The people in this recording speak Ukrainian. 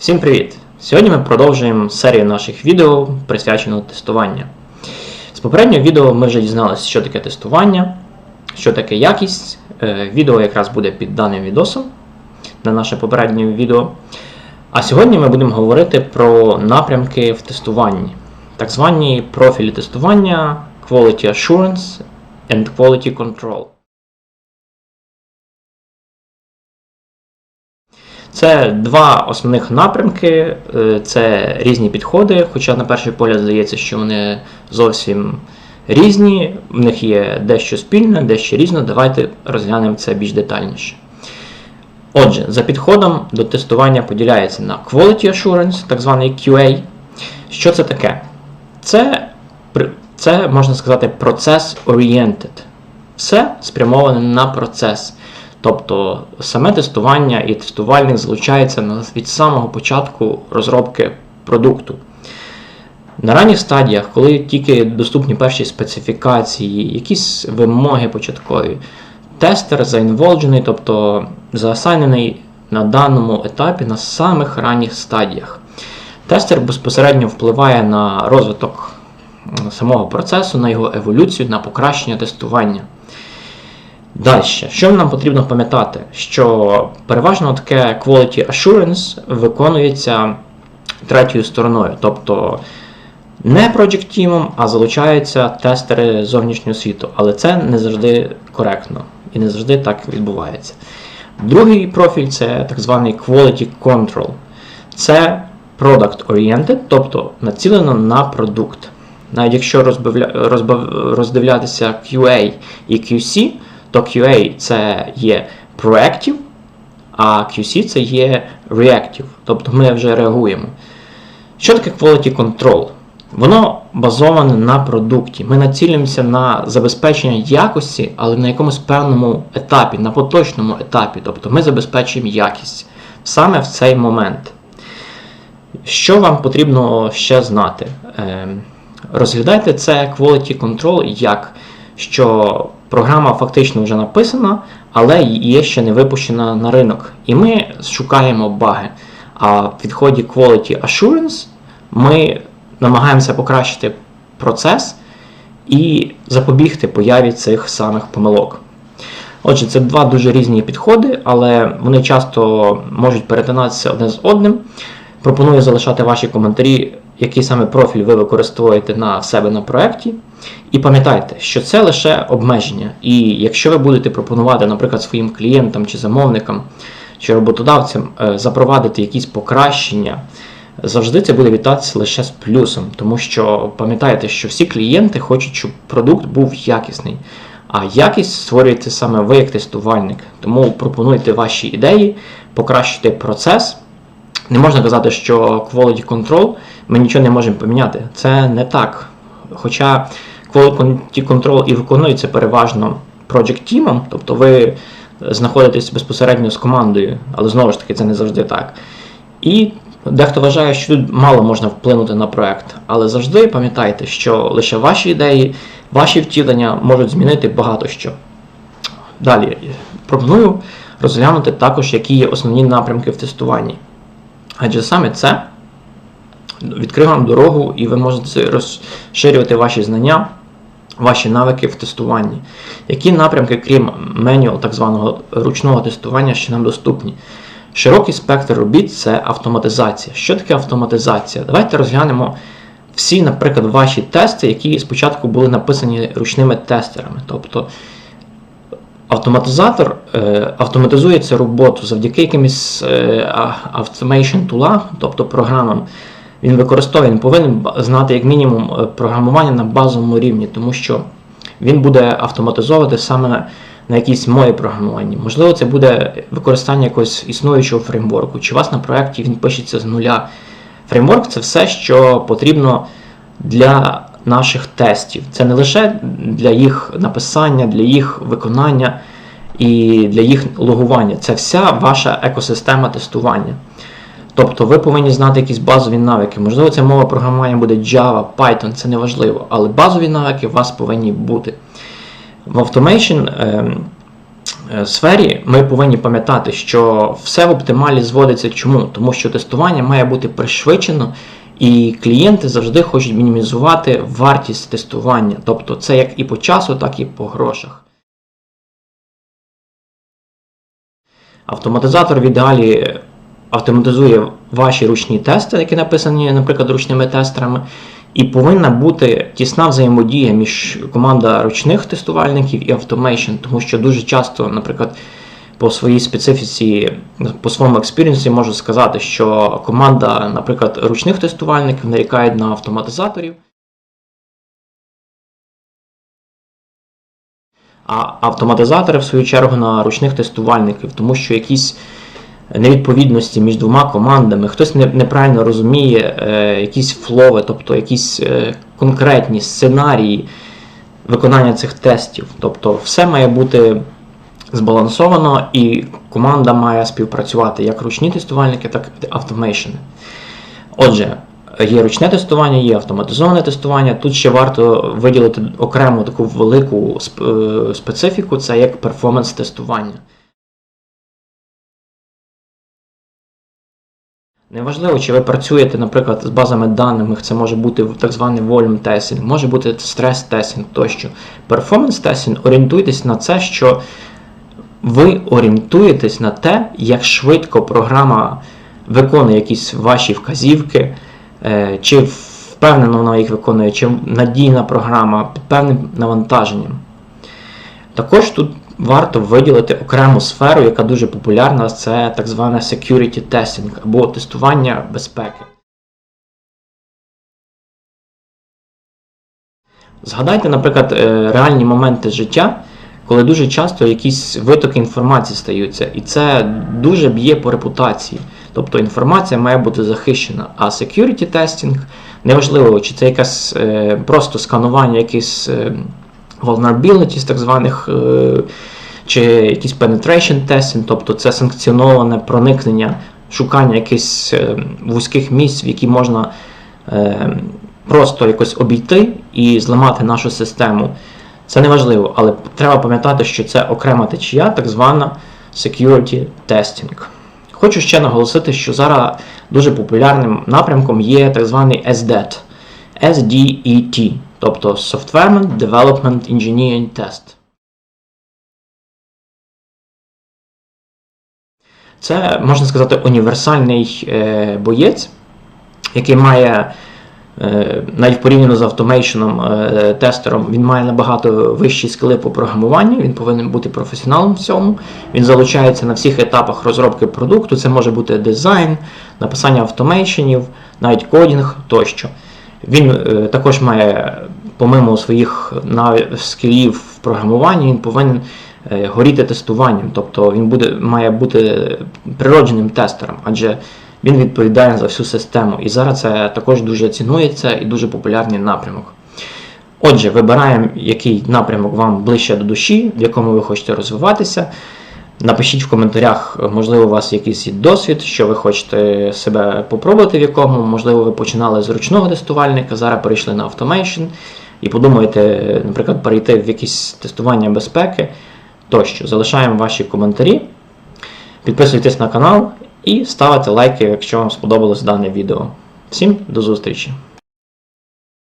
Всім привіт! Сьогодні ми продовжуємо серію наших відео, присвячену тестуванню. З попереднього відео ми вже дізналися, що таке тестування, що таке якість. Е, Відео якраз буде під даним відосом на наше попереднє відео. А сьогодні ми будемо говорити про напрямки в тестуванні, так звані профілі тестування Quality Assurance and Quality Control. Це два основних напрямки, е, це різні підходи, хоча на перший погляд здається, що вони зовсім різні, в них є дещо спільне, дещо різне. Давайте розглянемо це більш детальніше. Отже, за підходом до тестування поділяється на Quality Assurance, так званий QA. Що це таке? Це, це можна сказати, процес-oriented. Все спрямоване на процес. Тобто саме тестування і тестувальник залучається від самого початку розробки продукту. На ранніх стадіях, коли тільки доступні перші специфікації, якісь вимоги початкові, тестер заінволджений, тобто заасайнений на даному етапі на самих ранніх стадіях. Тестер безпосередньо впливає на розвиток самого процесу, на його еволюцію, на покращення тестування. Далі, що нам потрібно пам'ятати? Що переважно таке quality assurance виконується третьою стороною, тобто не project тімом, а залучаються тестери зовнішнього світу. Але це не завжди коректно і не завжди так відбувається. Другий профіль це так званий quality control. Це product oriented, тобто націлено на продукт. Навіть якщо розбавля... розбав... роздивлятися QA і QC, то QA це є proactive, а QC це є reactive, тобто ми вже реагуємо. Що таке quality control? Воно базоване на продукті. Ми націлюємося на забезпечення якості, але на якомусь певному етапі, на поточному етапі. Тобто ми забезпечуємо якість саме в цей момент. Що вам потрібно ще знати? Ем, Розглядайте це quality control як що програма фактично вже написана, але є ще не випущена на ринок. І ми шукаємо баги. А в підході Quality Assurance ми намагаємося покращити процес і запобігти появі цих самих помилок. Отже, це два дуже різні підходи, але вони часто можуть перетинатися одне з одним. Пропоную залишати ваші коментарі, який саме профіль ви використовуєте на себе на проєкті. І пам'ятайте, що це лише обмеження. І якщо ви будете пропонувати, наприклад, своїм клієнтам чи замовникам чи роботодавцям е, запровадити якісь покращення, завжди це буде вітатися лише з плюсом, тому що пам'ятайте, що всі клієнти хочуть, щоб продукт був якісний. А якість створюєте саме ви як тестувальник. Тому пропонуйте ваші ідеї, покращити процес. Не можна казати, що quality control ми нічого не можемо поміняти. Це не так. Хоча quality control і виконується переважно project team, тобто ви знаходитесь безпосередньо з командою, але знову ж таки це не завжди так. І дехто вважає, що тут мало можна вплинути на проект, але завжди пам'ятайте, що лише ваші ідеї, ваші втілення можуть змінити багато що. Далі пропоную розглянути також, які є основні напрямки в тестуванні. Адже саме це відкриє вам дорогу, і ви можете розширювати ваші знання, ваші навики в тестуванні. Які напрямки, крім менюал так званого ручного тестування, ще нам доступні? Широкий спектр робіт це автоматизація. Що таке автоматизація? Давайте розглянемо всі, наприклад, ваші тести, які спочатку були написані ручними тестерами. Тобто автоматизатор е, автоматизує цю роботу завдяки якимось е, automation тулам, тобто програмам. Він використовує, він повинен знати як мінімум е, програмування на базовому рівні, тому що він буде автоматизовувати саме на якійсь мові програмування. Можливо, це буде використання якогось існуючого фреймворку, чи вас на проєкті він пишеться з нуля. Фреймворк це все, що потрібно для наших тестів. Це не лише для їх написання, для їх виконання і для їх логування. Це вся ваша екосистема тестування. Тобто ви повинні знати якісь базові навики. Можливо, ця мова програмування буде Java, Python, це не важливо, але базові навики у вас повинні бути. В Automation ем, сфері ми повинні пам'ятати, що все в оптималі зводиться чому? Тому що тестування має бути пришвидшено, і клієнти завжди хочуть мінімізувати вартість тестування. Тобто це як і по часу, так і по грошах. Автоматизатор в ідеалі автоматизує ваші ручні тести, які написані, наприклад, ручними тестерами, і повинна бути тісна взаємодія між команда ручних тестувальників і automation, тому що дуже часто, наприклад, по своїй специфіці, по своєму експіріенсі можу сказати, що команда, наприклад, ручних тестувальників нарікає на автоматизаторів. А автоматизатори, в свою чергу, на ручних тестувальників, тому що якісь невідповідності між двома командами, хтось неправильно розуміє е, якісь флови, тобто якісь е, конкретні сценарії виконання цих тестів. Тобто все має бути збалансовано, і команда має співпрацювати як ручні тестувальники, так і автомейшени. Отже, є ручне тестування, є автоматизоване тестування. Тут ще варто виділити окрему таку велику е, специфіку, це як перформанс-тестування. Неважливо, чи ви працюєте, наприклад, з базами даними, це може бути так званий volume testing, може бути стрес тестинг тощо. Testing орієнтуйтесь на це, що ви орієнтуєтесь на те, як швидко програма виконує якісь ваші вказівки, е, чи впевнено вона їх виконує, чи надійна програма під певним навантаженням. Також тут варто виділити окрему сферу, яка дуже популярна, це так зване security testing або тестування безпеки. Згадайте, наприклад, е, реальні моменти життя, коли дуже часто якісь витоки інформації стаються, і це дуже б'є по репутації. Тобто інформація має бути захищена. А security testing, неважливо, чи це якесь е, просто сканування якихось е, vulnerabilities, так званих, е, чи якийсь penetration testing, тобто це санкціоноване проникнення, шукання якихось вузьких місць, в які можна просто якось обійти і зламати нашу систему. Це не важливо, але треба пам'ятати, що це окрема течія, так звана security testing. Хочу ще наголосити, що зараз дуже популярним напрямком є так званий SDET. SDET, тобто Software Development Engineering Test. Це, можна сказати, універсальний е, боєць, який має навіть порівняно з автомейшеном е, тестером, він має набагато вищі скили по програмуванню, він повинен бути професіоналом в цьому. Він залучається на всіх етапах розробки продукту. Це може бути дизайн, написання автомейшенів, навіть кодінг тощо. Він е, також має, помимо своїх скілів в програмуванні, він повинен е, горіти тестуванням, тобто він буде, має бути природженим тестером, адже він відповідає за всю систему. І зараз це також дуже цінується і дуже популярний напрямок. Отже, вибираємо, який напрямок вам ближче до душі, в якому ви хочете розвиватися. Напишіть в коментарях, можливо, у вас якийсь досвід, що ви хочете себе попробувати в якому. Можливо, ви починали з ручного тестувальника, зараз перейшли на автомейшн і подумаєте, наприклад, перейти в якісь тестування безпеки тощо. Залишаємо ваші коментарі, підписуйтесь на канал і ставити лайки, якщо вам сподобалось дане відео. Всім до зустрічі!